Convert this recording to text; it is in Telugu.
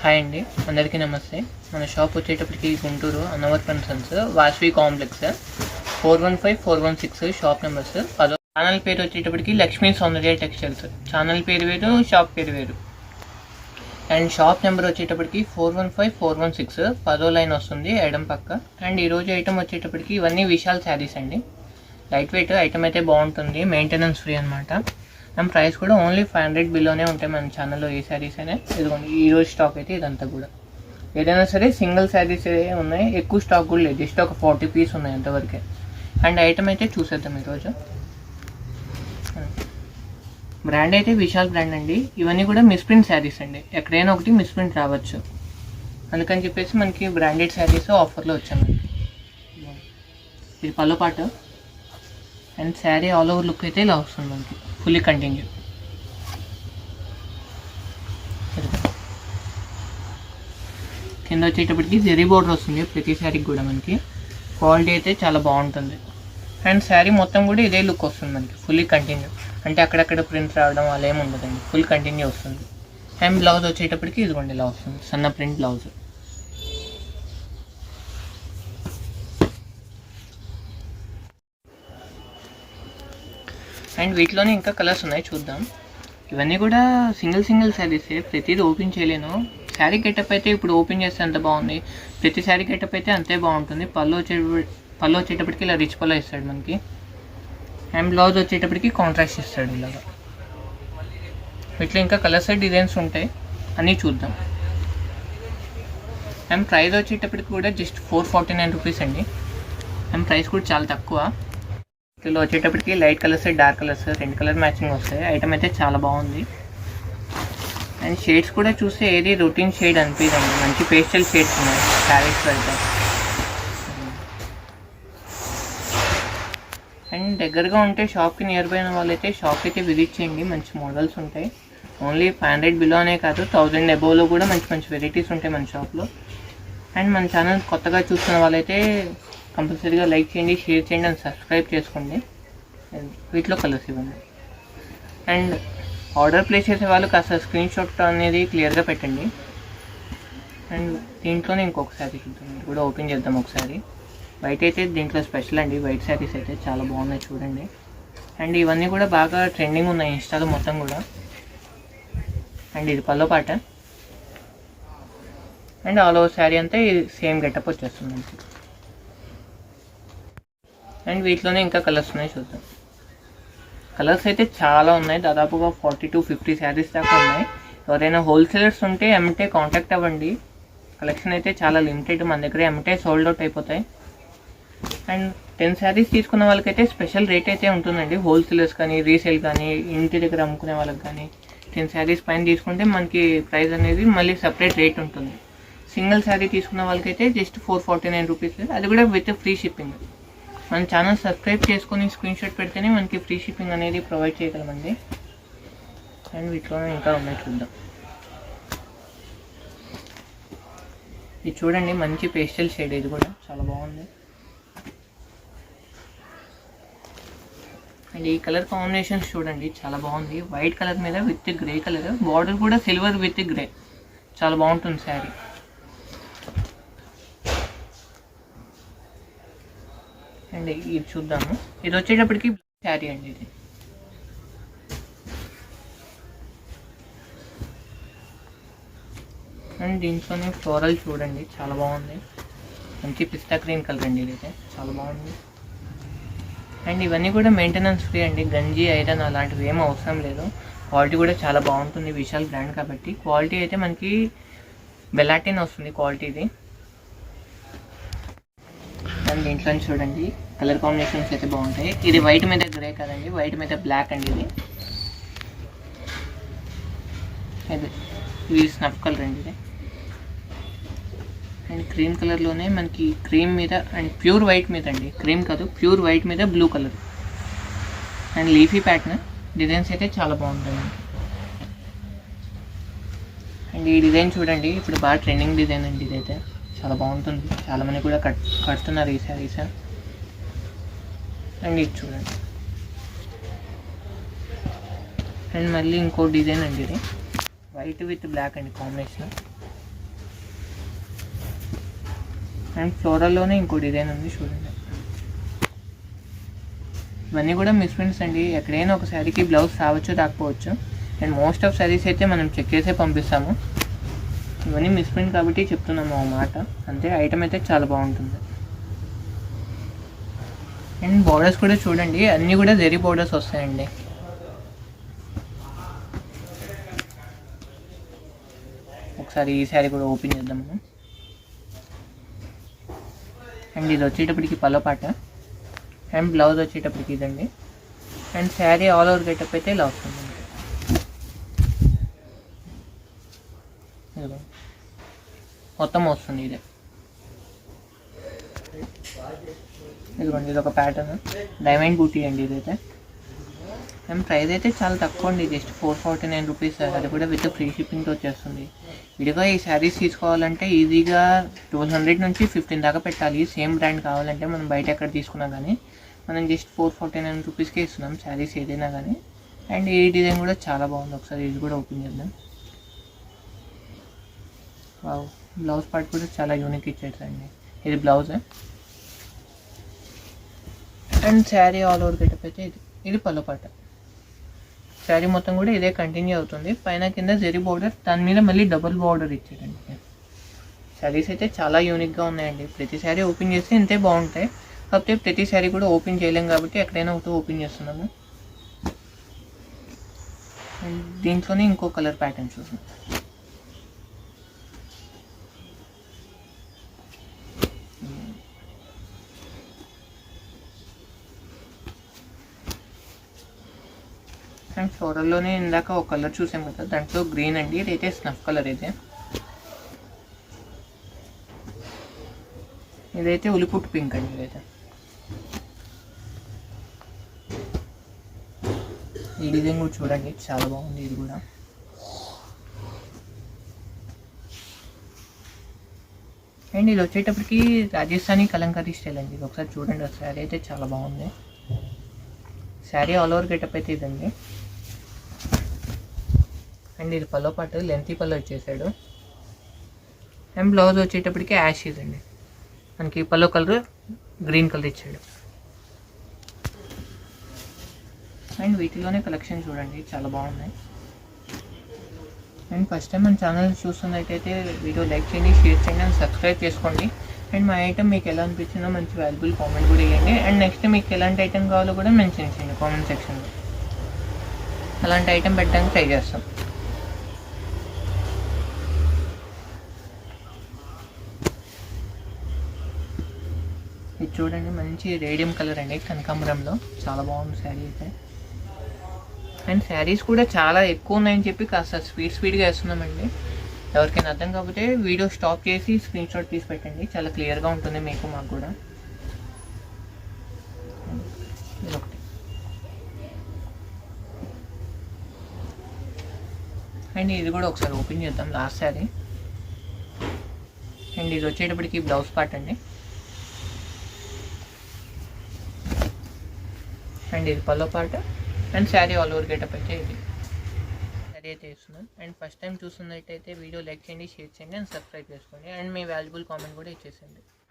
హాయ్ అండి. అందరికీ నమస్తే. మన షాప్ వచ్చేటప్పటికి Guntur Annavar sons Vasavi complex four one five four one six shop numbers పదో ఛానల్ పేరు వచ్చేటప్పటికి లక్ష్మీ సౌందర్య టెక్స్టైల్స్ ఛానల్ పేరు వేరు షాప్ పేరు వేరు. అండ్ షాప్ నెంబర్ వచ్చేటప్పటికి four one five four one six పదో లైన్ వస్తుంది ఎడం పక్క. అండ్ ఈరోజు ఐటమ్ వచ్చేటప్పటికి ఇవన్నీ విశాల్ శారీస్ అండి. లైట్ వెయిట్ ఐటమ్ అయితే బాగుంటుంది మెయింటెనెన్స్ ఫ్రీ అనమాట అండ్ ప్రైస్ కూడా ఓన్లీ ఫైవ్ హండ్రెడ్ బిలోనే ఉంటాయి మన ఛానల్లో ఏ శారీస్ అయినా. ఇదిగోండి ఈ రోజు స్టాక్ అయితే ఇదంతా కూడా. ఏదైనా సరే సింగిల్ శారీస్ ఉన్నాయి ఎక్కువ స్టాక్ కూడా లేదు. జస్ట్ ఒక ఫార్టీ పీస్ ఉన్నాయి అంతవరకే. అండ్ ఐటమ్ అయితే చూసేద్దాం ఈరోజు. బ్రాండ్ అయితే విశాల్ బ్రాండ్ అండి. ఇవన్నీ కూడా మిస్ప్రింట్ శారీస్ అండి. ఎక్కడైనా ఒకటి మిస్ప్రింట్ రావచ్చు. అందుకని చెప్పేసి మనకి బ్రాండెడ్ శారీస్ ఆఫర్లో వచ్చాయి మనకి ఇది పళ్ళు and sari all over look అయితే ఇలా వస్తుంది మనకి. ఫుల్లీ కంటిన్యూ కింద వచ్చేటప్పటికి జెరీ బోర్డర్ వస్తుంది ప్రతి శారీకి కూడా మనకి. క్వాలిటీ అయితే చాలా బాగుంటుంది. అండ్ శారీ మొత్తం కూడా ఇదే లుక్ వస్తుంది మనకి ఫుల్లీ కంటిన్యూ అంటే అక్కడక్కడ ప్రింట్ రావడం అలా ఏమి ఉండదండి ఫుల్ కంటిన్యూ వస్తుంది. అండ్ బ్లౌజ్ వచ్చేటప్పటికి ఇదిగోండి ఇలా వస్తుంది సన్న ప్రింట్ బ్లౌజ్ అండ్ వీటిలోనే ఇంకా కలర్స్ ఉన్నాయి చూద్దాం. ఇవన్నీ కూడా సింగిల్ సింగిల్ శారీసే ప్రతిదీ ఓపెన్ చేయలేను. శారీ గెటప్ అయితే ఇప్పుడు ఓపెన్ చేస్తే అంత బాగుంది. ప్రతి శారీ గెటప్ అయితే అంతే బాగుంటుంది. పళ్ళు వచ్చే పళ్ళు వచ్చేటప్పటికి ఇలా రిచ్ పళ్ళు ఇస్తాడు మనకి. అండ్ బ్లౌజ్ వచ్చేటప్పటికి కాంట్రాస్ట్ ఇస్తాడు ఇలాగా. వీటిలో ఇంకా కలర్స్ డిజైన్స్ ఉంటాయి. అన్నీ చూద్దాం. అండ్ ప్రైస్ వచ్చేటప్పటికి కూడా just four forty nine rupees అండి. అండ్ ప్రైస్ కూడా చాలా తక్కువ. వీటిలో వచ్చేటప్పటికి లైట్ కలర్స్ డార్క్ కలర్స్ రెండు కలర్ మ్యాచింగ్ వస్తాయి. ఐటమ్ అయితే చాలా బాగుంది. అండ్ షేడ్స్ కూడా చూస్తే ఏది రొటీన్ షేడ్ అనిపించండి మంచి పేస్టల్ షేడ్స్ ఉన్నాయి. శారీస్ అయితే. అండ్ దగ్గరగా ఉంటే షాప్కి నియర్ బై ఉన్న వాళ్ళైతే షాప్కి అయితే విజిట్ చేయండి. మంచి మోడల్స్ ఉంటాయి. ఓన్లీ ఫైవ్ హండ్రెడ్ బిలో అనే కాదు థౌజండ్ అబోవ్లో కూడా మంచి మంచి వెరైటీస్ ఉంటాయి మన షాప్లో. అండ్ మన ఛానల్ కొత్తగా చూస్తున్న వాళ్ళైతే కంపల్సరీగా లైక్ చేయండి షేర్ చేయండి అండ్ సబ్స్క్రైబ్ చేసుకోండి. వీటిలో కలర్స్ ఇవ్వండి. అండ్ ఆర్డర్ ప్లేస్ చేసే వాళ్ళు కాస్త స్క్రీన్ షాట్ అనేది క్లియర్గా పెట్టండి. అండ్ దీంట్లోనే ఇంకొకసారి చూద్దాం ఇది కూడా ఓపెన్ చేద్దాం ఒకసారి. వైట్ అయితే దీంట్లో స్పెషల్ అండి. వైట్ శారీస్ అయితే చాలా బాగున్నాయి చూడండి. అండ్ ఇవన్నీ కూడా బాగా ట్రెండింగ్ ఉన్నాయి ఇన్స్టాలో మొత్తం కూడా. అండ్ ఇది పల్లో పాట. అండ్ ఆల్ ఓవర్ శారీ అంతా సేమ్ గెటప్ వచ్చేస్తుంది అండ్ వీటిలోనే ఇంకా కలర్స్ ఉన్నాయి చూద్దాం. కలర్స్ అయితే చాలా ఉన్నాయి. దాదాపుగా ఫార్టీ టు ఫిఫ్టీ శారీస్ దాకా ఉన్నాయి. ఎవరైనా హోల్సేలర్స్ ఉంటే ఎమ్టే కాంటాక్ట్ అవ్వండి. కలెక్షన్ అయితే చాలా లిమిటెడ్ మన దగ్గర. ఎమ్టే సోల్డ్ అవుట్ అయిపోతాయి. అండ్ టెన్ శారీస్ తీసుకున్న వాళ్ళకైతే స్పెషల్ రేట్ అయితే ఉంటుందండి. హోల్సేలర్స్ కానీ రీసేల్ కానీ ఇంటి దగ్గర అమ్ముకునే వాళ్ళకి కానీ టెన్ శారీస్ పైన తీసుకుంటే మనకి ప్రైస్ అనేది మళ్ళీ సపరేట్ రేట్ ఉంటుంది. సింగిల్ శారీ తీసుకున్న వాళ్ళకైతే just four forty nine rupees. అది కూడా విత్ ఫ్రీ షిప్పింగ్. మన ఛానల్ సబ్స్క్రైబ్ చేసుకొని స్క్రీన్ షాట్ పెడితేనే మనకి ఫ్రీ షిప్పింగ్ అనేది ప్రొవైడ్ చేయగలమండి. అండ్ వీటిలో ఇంకా ఉన్నాయి చూద్దాం. ఇది చూడండి మంచి పేస్టల్ షేడ్ ఇది కూడా. చాలా బాగుంది. అండ్ ఈ కలర్ కాంబినేషన్స్ చూడండి చాలా బాగుంది. వైట్ కలర్ మీద విత్ గ్రే కలర్ బార్డర్ కూడా సిల్వర్ విత్ గ్రే చాలా బాగుంటుంది శారీ. అండ్ ఇది చూద్దాము. ఇది వచ్చేటప్పటికి శారీ అండి ఇది. అండ్ దీంట్లోనే ఫ్లోరల్ చూడండి. చాలా బాగుంది. మంచి పిస్తా గ్రీన్ కలర్ అండి ఇదైతే. చాలా బాగుంది. అండ్ ఇవన్నీ కూడా మెయింటెనెన్స్ ఫ్రీ అండి. గంజి ఐరన్ అలాంటివి ఏం అవసరం లేదు. క్వాలిటీ కూడా చాలా బాగుంటుంది. విశాల్ బ్రాండ్ కాబట్టి. క్వాలిటీ అయితే మనకి బెలాటిన్ వస్తుంది క్వాలిటీ ఇది అండ్ దీంట్లో చూడండి. కలర్ కాంబినేషన్స్ అయితే బాగుంటాయి. ఇది వైట్ మీద గ్రే కదండి వైట్ మీద బ్లాక్ అండి ఇది. ఇది ఇది స్నఫ్ కలర్ అండి ఇది. అండ్ క్రీమ్ కలర్లోనే మనకి క్రీమ్ మీద అండ్ ప్యూర్ వైట్ మీద అండి. క్రీమ్ కాదు ప్యూర్ వైట్ మీద blue colour. And leafy pattern designs అయితే చాలా బాగుంటాయి. అండ్ ఈ డిజైన్ చూడండి ఇప్పుడు బాగా ట్రెండింగ్ డిజైన్ అండి ఇదైతే. చాలా బాగుంటుంది. చాలా మంది కూడా కట్ కడుతున్నారు ఈ శారీస్. అండ్ ఇది చూడండి. అండ్ మళ్ళీ ఇంకో డిజైన్ అండి ఇది. వైట్ విత్ బ్లాక్ అండి కాంబినేషన్ అండ్ ఫ్లోరల్లోనే ఇంకో డిజైన్ ఉంది చూడండి. ఇవన్నీ కూడా మిస్ ఫ్రెండ్స్ అండి. ఎక్కడైనా ఒక శారీకి బ్లౌజ్ రావచ్చు రాకపోవచ్చు. అండ్ మోస్ట్ ఆఫ్ శారీస్ అయితే మనం చెక్ చేసే పంపిస్తాము. ఇవన్నీ ఫ్రెండ్ కాబట్టి చెప్తున్నాము మాట. అంతే ఐటమ్ అయితే చాలా బాగుంటుంది. అండ్ బోర్డర్స్ కూడా చూడండి అన్నీ కూడా జెరీ బోర్డర్స్ వస్తాయండి. ఒకసారి ఈ శారీ కూడా ఓపెన్ చేద్దాం మనం అండ్ ఇది వచ్చేటప్పటికి పలపాట అండ్ బ్లౌజ్ వచ్చేటప్పటికి ఇదండి. And sari all over getup అయితే ఇలా వస్తుంది. మొత్తం వస్తుంది ఇదే. ఇదిగోండి ఇది ఒక ప్యాటర్న్ డైమండ్ బూటీ అండి ఇదైతే. మేము ప్రైస్ అయితే చాలా తక్కువ అండి just four forty nine rupees అది కూడా విత్ ఫ్రీ షిప్పింగ్తో వచ్చేస్తుంది. విడిగా ఈ శారీస్ తీసుకోవాలంటే ఈజీగా ట్వెల్వ్ హండ్రెడ్ నుంచి ఫిఫ్టీన్ దాకా పెట్టాలి. సేమ్ బ్రాండ్ కావాలంటే మనం బయట ఎక్కడ తీసుకున్నా కానీ మనం జస్ట్ ఫోర్ ఫార్టీ నైన్ రూపీస్కే ఇస్తున్నాం శారీస్ ఏదైనా కానీ అండ్ ఈ డిజైన్ కూడా చాలా బాగుంది. ఒకసారి ఇది కూడా ఓపెన్ చేద్దాం. వావ్ బ్లౌజ్ పార్ట్ కూడా చాలా యూనిక్ ఇచ్చేటండి ఇది blouse and sari all over getup అయితే ఇది. ఇది పళ్ళు పాట శారీ మొత్తం కూడా ఇదే కంటిన్యూ అవుతుంది. పైన కింద జెరీ బార్డర్ దాని మీద మళ్ళీ డబుల్ బార్డర్ ఇచ్చారండి. శారీస్ అయితే చాలా యూనిక్గా ఉన్నాయండి. ప్రతి శారీ ఓపెన్ చేస్తే ఇంతే బాగుంటాయి. కాకపోతే ప్రతి శారీ కూడా ఓపెన్ చేయలేం కాబట్టి ఎక్కడైనా ఒకటి ఓపెన్ చేస్తున్నాము. దీంట్లోనే ఇంకో కలర్ ప్యాటర్న్ చూసాం అండ్ ఫ్లోరల్లోనే ఇందాక ఒక కలర్ చూసాం కదా దాంట్లో గ్రీన్ అండి ఇదైతే స్నఫ్ కలర్ అయితే ఇదైతే ఉలిపుట్టు పింక్ అండి ఇదైతే. ఈ డిజైన్ కూడా చూడండి చాలా బాగుంది ఇది కూడా. అండ్ ఇది వచ్చేటప్పటికి రాజస్థానీ కలంకారీ స్టైల్ అండి ఇది ఒకసారి చూడండి ఒకసారి అయితే చాలా బాగుంది. శారీ ఆల్ ఓవర్ గెటప్ అయితే ఇదండి. అండ్ ఇది పల్లో పాటు లెంతీ పల్లో ఇచ్చేసాడు. అండ్ బ్లౌజ్ వచ్చేటప్పటికి యాష్ ఇదండి మనకి పల్లో కలర్ గ్రీన్ కలర్ ఇచ్చాడు. అండ్ వీటిలోనే కలెక్షన్ చూడండి చాలా బాగున్నాయి. అండ్ ఫస్ట్ టైం మన ఛానల్ చూస్తున్నట్టయితే వీడియో లైక్ చేయండి షేర్ చేయండి అండ్ సబ్స్క్రైబ్ చేసుకోండి. అండ్ మా ఐటమ్ మీకు ఎలా అనిపించిందో మంచి వాల్యుబుల్ కామెంట్ కూడా ఇవ్వండి. అండ్ నెక్స్ట్ మీకు ఎలాంటి ఐటమ్ కావాలో కూడా మెన్షన్ చేయండి కామెంట్ సెక్షన్లో అలాంటి ఐటమ్ పెట్టడానికి ట్రై చేస్తాం. ఇది చూడండి మంచి రేడియం కలర్ అండి కనకాంబరంలో. చాలా బాగుంది శారీ అయితే. అండ్ శారీస్ కూడా చాలా ఎక్కువ ఉన్నాయని చెప్పి కాస్త స్పీడ్ స్పీడ్గా వేస్తున్నామండి. ఎవరికైనా అర్థం కాకపోతే వీడియో స్టాప్ చేసి స్క్రీన్ షాట్ తీసి పెట్టండి. చాలా క్లియర్గా ఉంటుంది మీకు మాకు కూడా. ఇదొకటి అండ్ ఇది కూడా ఒకసారి ఓపెన్ చేద్దాం లాస్ట్ శారీ. అండ్ ఇది వచ్చేటప్పటికి బ్లౌజ్ పార్ట్ అండి. అండ్ ఇది pallu part and sari all over getup అయితే ఇది. శారీ అయితే ఇస్తున్నాను అండ్ ఫస్ట్ టైం చూస్తున్నట్టయితే వీడియో లైక్ చేయండి షేర్ చేయండి అండ్ సబ్స్క్రైబ్ చేసుకోండి. అండ్ మీ వాల్యుబుల్ కామెంట్ కూడా ఇచ్చేసేయండి.